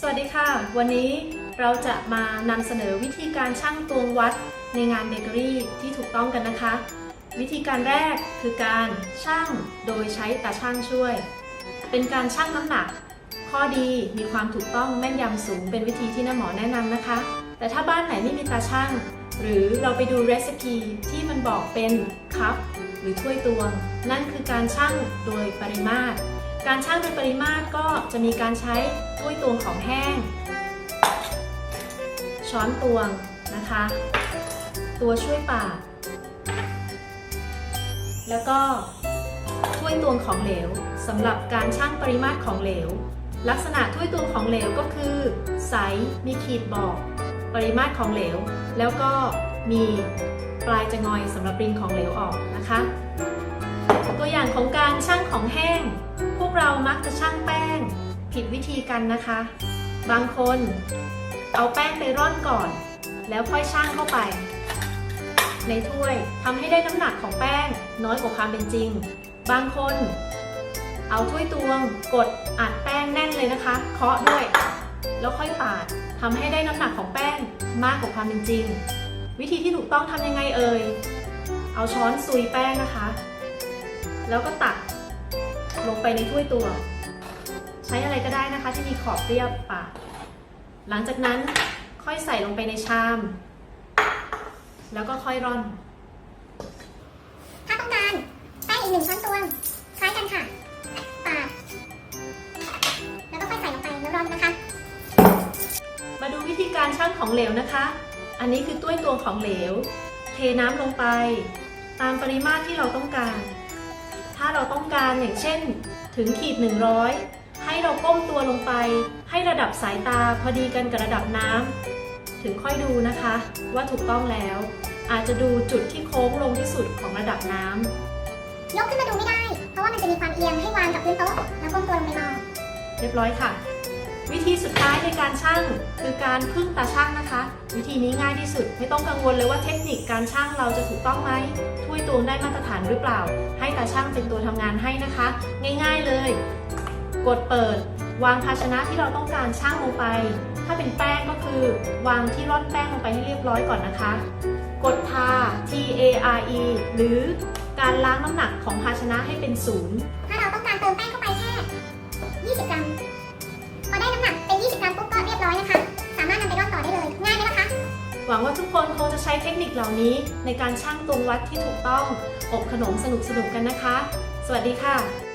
สวัสดีค่ะ วันนี้เราจะมานำเสนอวิธีการชั่งตวงวัดในงานเบเกอรี่ที่ถูกต้องกันนะคะ วิธีการแรกคือการชั่งโดยใช้ตาชั่งช่วย เป็นการชั่งน้ำหนัก ข้อดีมีความถูกต้องแม่นยำสูงเป็นวิธีที่น้าหมอแนะนำนะคะ แต่ถ้าบ้านไหนไม่มีตาชั่งหรือเราไปดูเรซิปีที่มันบอกเป็นคัพหรือถ้วยตวง นั่นคือการชั่งโดยปริมาตร การชั่งโดยปริมาตรก็จะมีการใช้ถ้วยตวงของแห้ง ช้อนตวงนะคะ ตัวช่วยปาก แล้วก็ถ้วยตวงของเหลวสำหรับการชั่งปริมาตรของเหลว ลักษณะถ้วยตวงของเหลวก็คือ ใส มีขีดบอก ปริมาตรของเหลว แล้วก็มีปลายจะงอยสำหรับรินของเหลวออกนะคะ ตัวอย่างของการชั่งของแห้ง วกเรามักจะชั่งแป้งผิดวิธีกันนะคะ บางคนเอาแป้งไปร่อนก่อน แล้วค่อยชั่งเข้าไป ในถ้วยทำให้ได้น้ำหนักของแป้งน้อยกว่าความเป็นจริง บางคน เอาถ้วยตวง กดอัดแป้งแน่นเลยนะคะ เคาะด้วย แล้วค่อยปาดทำให้ได้น้ำหนักของแป้งมากกว่าความเป็นจริง วิธีที่ถูกต้องทำยังไงเอ่ยเอาช้อนซุยแป้งนะคะ แล้วก็ตัก ลงไปในถ้วยตวงใช้อะไรก็ได้นะคะที่มีขอบเรียบปาดหลังจากนั้นค่อยใส่ลงไปในชาม แล้วก็ค่อยร่อน ถ้าต้องการแป้งอีกหนึ่งช้อนตวงคล้ายกันค่ะปาดแล้วก็ค่อยใส่ลงไปแล้วร้อนนะคะ มาดูวิธีการชั่งของเหลวนะคะ อันนี้คือถ้วยตวงของเหลว เทน้ำลงไป ตามปริมาตรที่เราต้องการ ถ้าเราต้องการอย่างเช่น ถึงขีด 100 ให้เราก้มตัวลงไป ให้ระดับสายตาพอดีกันกับระดับน้ำถึงค่อยดูนะคะ ว่าถูกต้องแล้ว อาจจะดูจุดที่โค้งลงที่สุดของระดับน้ำยกขึ้นมาดูไม่ได้ เพราะว่ามันจะมีความเอียงให้วางกับพื้นโต๊ะแล้วก้มตัวลงไปมองเรียบร้อยค่ะ วิธีสุดท้ายในการชั่งคือการพึ่งตาชั่งนะคะ วิธีนี้ง่ายที่สุด ไม่ต้องกังวลเลยว่าเทคนิคการชั่งเราจะถูกต้องไหมถ้วยตวงได้มาตรฐานหรือเปล่า ให้ตาชั่งเป็นตัวทำงานให้นะคะ ง่าย ๆเลย กดเปิด วางภาชนะที่เราต้องการชั่งลงไป ถ้าเป็นแป้งก็คือ วางที่ร่อนแป้งลงไปให้เรียบร้อยก่อนนะคะ กดทา T A R E หรือการล้างน้ำหนักของภาชนะให้เป็นศูนย์ถ้าเราต้องการเติมแป้งเข้าไปแค่ 20 กรัม วังว่าทุกคนคงจะใช้เทคนิคเหล่านี้ ในการชั่งตวงวัดที่ถูกต้อง อบขนมสนุกๆกันนะคะ สวัสดีค่ะ